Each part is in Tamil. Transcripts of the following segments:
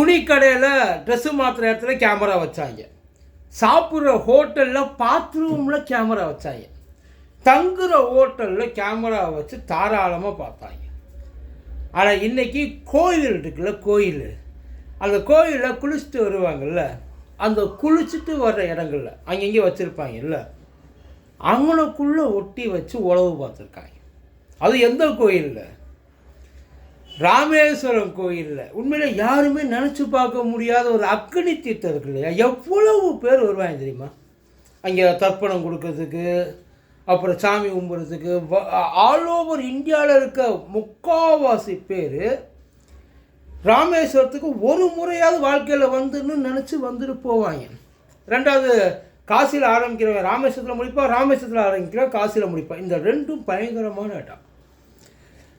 துணி கடையில் ட்ரெஸ்ஸு மாற்றுற இடத்துல கேமரா வச்சாங்க. சாப்பிட்ற ஹோட்டலில் பாத்ரூமில் கேமரா வச்சாங்க. தங்குற ஹோட்டலில் கேமரா வச்சு தாராளமாக பார்த்தாங்க. ஆனால் இன்றைக்கி கோயில் இருக்குல்ல கோயில். அந்த கோயிலில் குளிச்சுட்டு வருவாங்கல்ல அந்த குளிச்சுட்டு வர்ற இடங்கள்ல அங்கங்கே வச்சுருப்பாங்கல்ல அவங்களுக்குள்ளே ஒட்டி வச்சு உழவு பார்த்துருக்காங்க. அது எந்த கோயிலில்? ராமேஸ்வரம் கோயிலில். உண்மையில் யாருமே நினச்சி பார்க்க முடியாத ஒரு அக்னி தீர்த்தம் இருக்கு இல்லையா? எவ்வளவு பேர் வருவாங்க தெரியுமா? அங்கே தர்ப்பணம் கொடுக்கறதுக்கு அப்புறம் சாமி கும்பிட்றதுக்கு ஆல் ஓவர் இந்தியாவில் இருக்க முக்கால்வாசி பேர் ராமேஸ்வரத்துக்கு ஒரு முறையாவது வாழ்க்கையில் வந்துன்னு நினச்சி வந்துட்டு போவாங்க. ரெண்டாவது காசியில் ஆரம்பிக்கிறவன் ராமேஸ்வரத்தில் முடிப்பான் ராமேஸ்வரத்தில் ஆரம்பிக்கிறவன் காசியில் முடிப்பான். இந்த ரெண்டும் பயங்கரமான இடம்.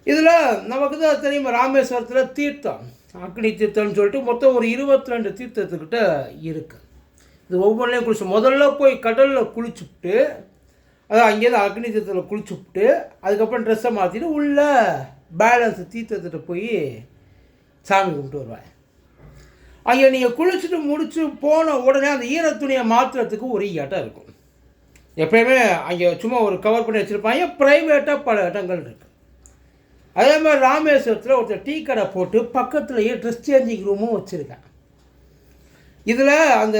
இதில் நமக்கு தான் தெரியுமா ராமேஸ்வரத்தில் தீர்த்தம். அக்னி தீர்த்தம்னு சொல்லிட்டு மொத்தம் ஒரு இருபத்தி ரெண்டு தீர்த்தத்துக்கிட்ட இருக்குது இது ஒவ்வொன்றையும் குளிச்சு முதல்ல போய் கடலில் குளிச்சுட்டு அதான் அங்கேருந்து அக்னி தீர்த்தத்தில் குளிச்சுப்புட்டு அதுக்கப்புறம் ட்ரெஸ்ஸை மாற்றிட்டு உள்ள பேலன்ஸ் தீர்த்தத்திட்ட போய் சாமி கும்பிட்டு வருவேன் அங்கே நீங்கள் குளிச்சுட்டு முடிச்சு போன உடனே அந்த ஈர துணியை மாற்றுறதுக்கு ஒரு இடம் இருக்கும். எப்பயுமே அங்கே சும்மா ஒரு கவர் பண்ணி வச்சுருப்பாங்க ப்ரைவேட்டாக பல இடங்கள் இருக்குது அதே மாதிரி ராமேஸ்வரத்தில் ஒருத்தர் டீ கடை போட்டு பக்கத்துலேயே ட்ரெஸ் சேஞ்சிங் ரூமும் வச்சுருக்கேன். இதில் அந்த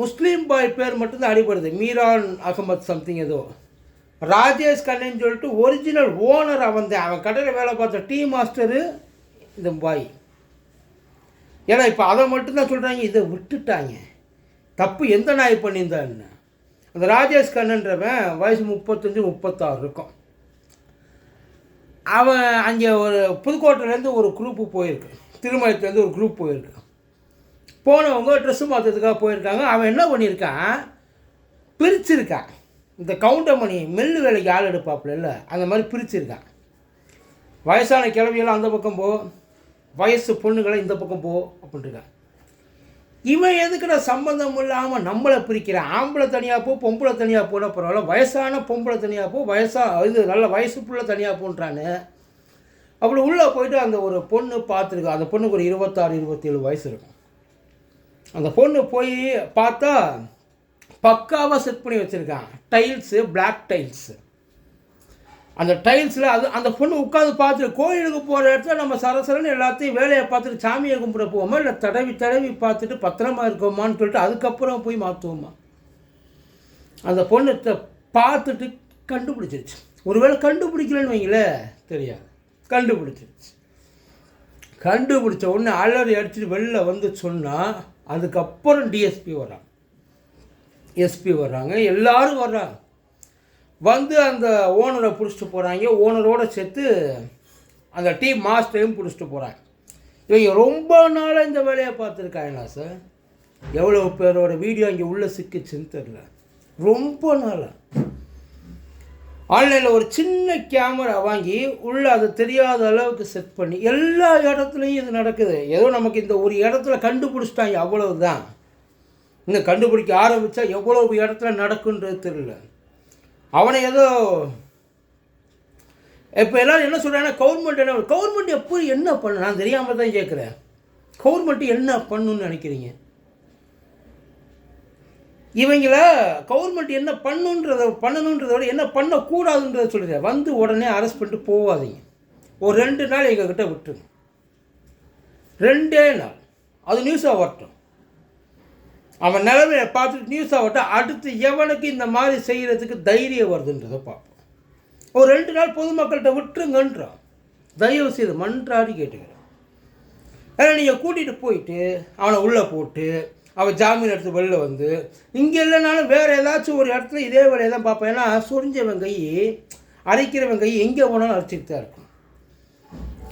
முஸ்லீம் பாய் பேர் மட்டும்தான் அடிபடுது. மீரான் அகமத் சம்திங் ஏதோ. ராஜேஷ் கண்ணன் சொல்லிட்டு ஒரிஜினல் ஓனர் அவன் தான். அவன் கடையில் வேலை பார்த்த டீ மாஸ்டரு இந்த பாய். ஏன்னா இப்போ அதை மட்டும்தான் சொல்கிறாங்க இதை விட்டுட்டாங்க. தப்பு எந்த நாய் பண்ணியிருந்தான்னு அந்த ராஜேஷ் கண்ணன்றவன் வயசு முப்பத்தஞ்சு முப்பத்தாறு இருக்கும். அவன் அங்கே ஒரு புதுக்கோட்டையிலேருந்து ஒரு குரூப்பு போயிருக்கு. திருமணத்துலேருந்து ஒரு குரூப் போயிருக்கு. போனவங்க ட்ரெஸ்ஸு மாற்றுறதுக்காக போயிருக்காங்க. அவன் என்ன பண்ணியிருக்கான் பிரிச்சிருக்கான் இந்த கவுண்டமணி மெல்லு வேலைக்கு ஆள் எடுப்பாப்புல அந்த மாதிரி பிரிச்சிருக்கான் வயசான கிழவியெல்லாம் அந்த பக்கம் போ. வயசு பொண்ணுகளை இந்த பக்கம் போ அப்படின்ட்டுருக்கான் இவன் எதுக்குடா சம்மந்தம் இல்லாமல் நம்மளை பிரிக்கிறான்? ஆம்பளை தனியாக போ பொம்பளை தனியாக போனால் பரவாயில்ல. வயசான பொம்பளை தனியாக போ வயசாக இது நல்ல வயசு புள்ள தனியாக போன்றான்னு அப்படி உள்ளே போயிட்டு அந்த ஒரு பொண்ணு பார்த்துருக்கு. அந்த பொண்ணுக்கு ஒரு இருபத்தாறு இருபத்தேழு வயசு இருக்கும். அந்த பொண்ணு போய் பார்த்தா பக்காவாக செட் பண்ணி வச்சுருக்கான். டைல்ஸு பிளாக் டைல்ஸு அந்த டைல்ஸில் அது அந்த பொண்ணு உட்காந்து பார்த்துட்டு கோயிலுக்கு போகிற இடத்துல நம்ம சரசரன்னு எல்லாத்தையும் வேலையை பார்த்துட்டு சாமியை கும்பிட போவோமா? இல்லை தடவி தடவி பார்த்துட்டு பத்திரமா இருக்கோமான்னு சொல்லிட்டு அதுக்கப்புறம் போய் மாற்றுவோமா அந்த பொண்ணு பார்த்துட்டு கண்டுபிடிச்சிருச்சு. ஒருவேளை கண்டுபிடிக்கலன்னு வைங்களேன் தெரியாது. கண்டுபிடிச்சிருச்சு. கண்டுபிடிச்ச உடனே அலறி அடிச்சுட்டு வெளில வந்து சொன்னால் அதுக்கப்புறம் டிஎஸ்பி வரான் எஸ்பி வர்றாங்க. எல்லாரும் வர்றாங்க. வந்து அந்த ஓனரை பிடிச்சிட்டு போகிறாங்க ஓனரோடு சேர்த்து அந்த டீம் மாஸ்டரையும் பிடிச்சிட்டு போகிறாங்க இவங்க ரொம்ப நாளாக இந்த வேலையை பார்த்துருக்காங்களா சார் எவ்வளோ பேரோட வீடியோ இங்கே உள்ளே சிக்கிச்சுன்னு தெரில ரொம்ப நாளாக ஆன்லைனில் ஒரு சின்ன கேமரா வாங்கி உள்ளே அது தெரியாத அளவுக்கு செட் பண்ணி எல்லா இடத்துலையும் இது நடக்குது. ஏதோ நமக்கு இந்த ஒரு இடத்துல கண்டுபிடிச்சிட்டாங்க அவ்வளவுதான். இன்னும் கண்டுபிடிக்க ஆரம்பித்தா எவ்வளவு இடத்துல நடக்குன்றது தெரியல. அவனை ஏதோ இப்போ எல்லோரும் என்ன சொல்கிறாங்கன்னா கவர்மெண்ட் என்ன கவர்மெண்ட் எப்படி என்ன பண்ணு நான் தெரியாமல் தான் கேட்குறேன் கவர்மெண்ட் என்ன பண்ணுன்னு நினைக்கிறீங்க? இவங்கள கவர்மெண்ட் என்ன பண்ணுன்றத பண்ணணுன்றத விட என்ன பண்ணக்கூடாதுன்றத சொல்லுங்க. வந்து உடனே அரெஸ்ட் பண்ணிட்டு போகாதீங்க ஒரு ரெண்டு நாள் எங்ககிட்ட விட்டுருங்க. ரெண்டே நாள். அது நியூஸாக வரட்டும். அவன் நிலைமையை பார்த்துட்டு நியூஸ் ஆகட்டும் அடுத்து எவனுக்கு இந்த மாதிரி செய்கிறதுக்கு தைரியம் வருதுன்றதை பார்ப்போம். ஒரு ரெண்டு நாள் பொதுமக்கள்கிட்ட விட்டுருங்கன்றான். தயவு செய்து மன்றாடி கேட்டுக்கிறேன். ஏன்னா நீங்கள் கூட்டிகிட்டு போயிட்டு அவனை உள்ளே போட்டு அவன் ஜாமீன் எடுத்து வெளில வந்து இங்கே இல்லைனாலும் வேறு ஏதாச்சும் ஒரு இடத்துல இதே வேலையை தான் பார்ப்பேன் ஏன்னா சொரிஞ்சவன் கை அரைக்கிறவன் கை எங்கே போனாலும் அரைச்சிட்டு தான் இருக்கும்.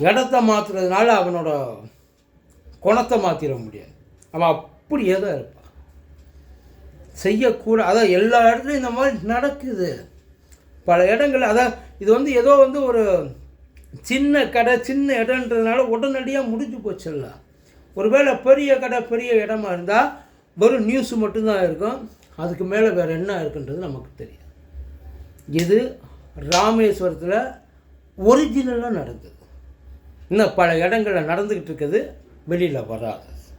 இடத்த மாற்றுறதுனால அவனோட குணத்தை மாற்றிட முடியாது. அவன் அப்படியே தான் இருப்பான். செய்யக்கூட அதான் எல்லா இடத்துலையும் இந்த மாதிரி நடக்குது. பல இடங்கள் அதான் இது வந்து ஏதோ வந்து ஒரு சின்ன கடை சின்ன இடன்றதுனால உடனடியாக முடிஞ்சு போச்சுல்ல ஒருவேளை பெரிய கடை பெரிய இடமா இருந்தால் வெறும் நியூஸ் மட்டும்தான் இருக்கும். அதுக்கு மேலே வேறு என்ன இருக்குன்றது நமக்கு தெரியும் இது ராமேஸ்வரத்தில் ஒரிஜினலாக நடந்தது. இன்னும் பல இடங்களில் நடந்துக்கிட்டு இருக்குது. வெளியில் வராது.